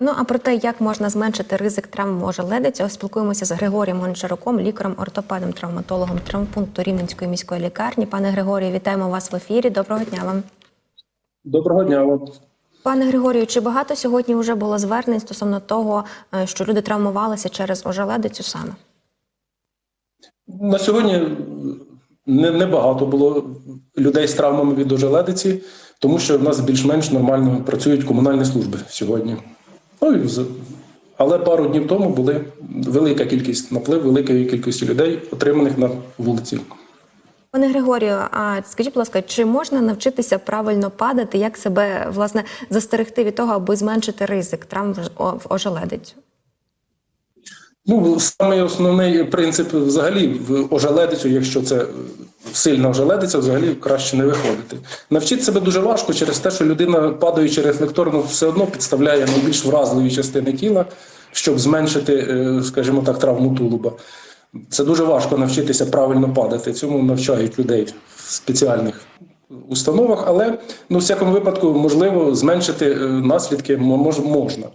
Ну а про те, як можна зменшити ризик травм ожеледиця, спілкуємося з Григорієм Гончаруком, лікарем-ортопедом, травматологом травмпункту Рівненської міської лікарні. Пане Григорію, вітаємо вас в ефірі. Доброго дня вам. Доброго дня. От Пане Григорію, чи багато сьогодні вже було звернень стосовно того, е, що люди травмувалися через ожеледицю саме? на сьогодні не, не багато було людей з травмами від ожеледиці, тому що в нас більш-менш нормально працюють комунальні служби сьогодні. Ну, але пару днів тому були велика кількість наплив, великої кількості людей, отриманих на вулиці. Пане Григорію, а скажіть, будь ласка, чи можна навчитися правильно падати, як себе власне застерегти від того, аби зменшити ризик травм в ожеледицю? Ну, саме основний принцип взагалі в ожеледицю, якщо це сильна ожеледиця, взагалі краще не виходити. Навчити себе дуже важко через те, що людина, падаючи рефлекторно, все одно підставляє найбільш вразливі частини тіла, щоб зменшити, е, скажімо так, травму тулуба. Це дуже важко навчитися правильно падати. Цьому навчають людей в спеціальних установах, але ну, в всякому випадку можливо зменшити е, наслідки мож- можна.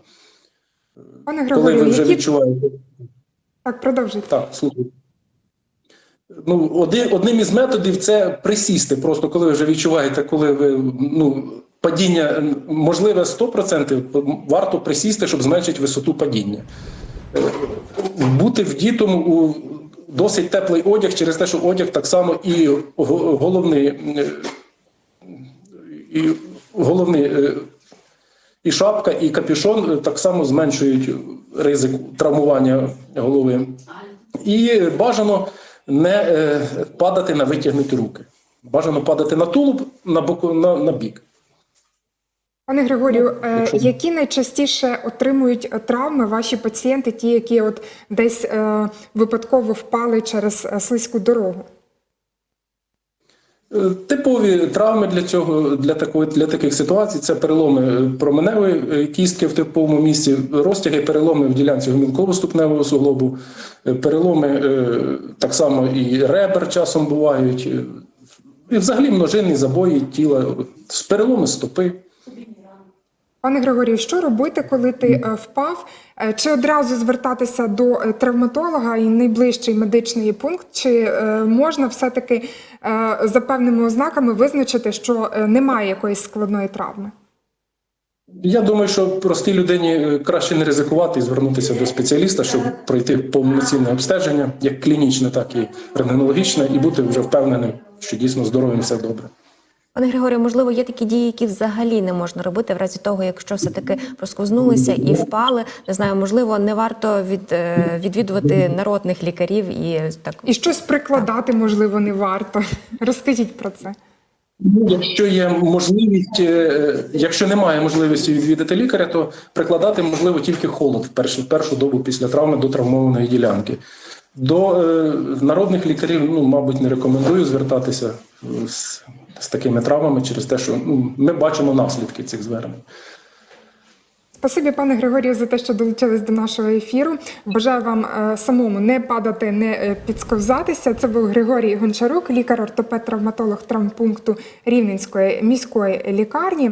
Пане Коли ви вже які відчуваєте. так продовжуйте. Так, слухаю. Ну, один, одним із методів це присісти. Просто коли ви вже відчуваєте, коли ви ну, падіння можливе 100%, варто присісти, щоб зменшити висоту падіння. Бути вдітому у досить теплий одяг через те, що одяг так само і головний, е, і головний е, і шапка, і капюшон е, так само зменшують ризик травмування голови. І бажано не е, падати на витягнуті руки. Бажано падати на тулуб на боку на, на бік. Пане Григорію, е, якщо- які найчастіше отримують травми ваші пацієнти, ті, які от десь випадково впали через слизьку дорогу? Е, Типові травми для цього для такої для таких ситуацій це переломи е, променевої е, кістки в типовому місці, розтяги, переломи в ділянці гомілково-ступневого суглобу, переломи так само і ребер часом бувають, і взагалі множинні забої тіла, переломи стопи. Пане Григорію, що робити, коли ти е, впав? Е, Чи одразу звертатися до е, травматолога і найближчий медичний пункт, чи можна все-таки за певними ознаками визначити, що немає якоїсь складної травми? Я думаю, що простій людині краще не ризикувати і звернутися до спеціаліста, щоб пройти повноцінне обстеження, як клінічне, так і рентгенологічне, і бути вже впевненим, що дійсно здоровим все добре. Пане Григорію, можливо, є такі дії, які взагалі не можна робити в разі того, якщо все-таки проскузнулися і впали. Не знаю, можливо, не варто від, е, відвідувати народних лікарів і так І щось прикладати, можливо, не варто. Розкажіть про це. Ну, Якщо є можливість, е, якщо немає можливості відвідати лікаря, то прикладати можливо тільки холод в першу, в першу добу після травми до травмованої ділянки. До е, народних лікарів, ну, мабуть, не рекомендую звертатися з, з такими травмами через те, що ну, ми бачимо наслідки цих звернень. Спасибі, пане Григорію, за те, що долучились до нашого ефіру. Бажаю вам е, самому не падати, не е, підсковзатися. Це був Григорій Гончарук, лікар-ортопед-травматолог травмпункту Рівненської міської лікарні.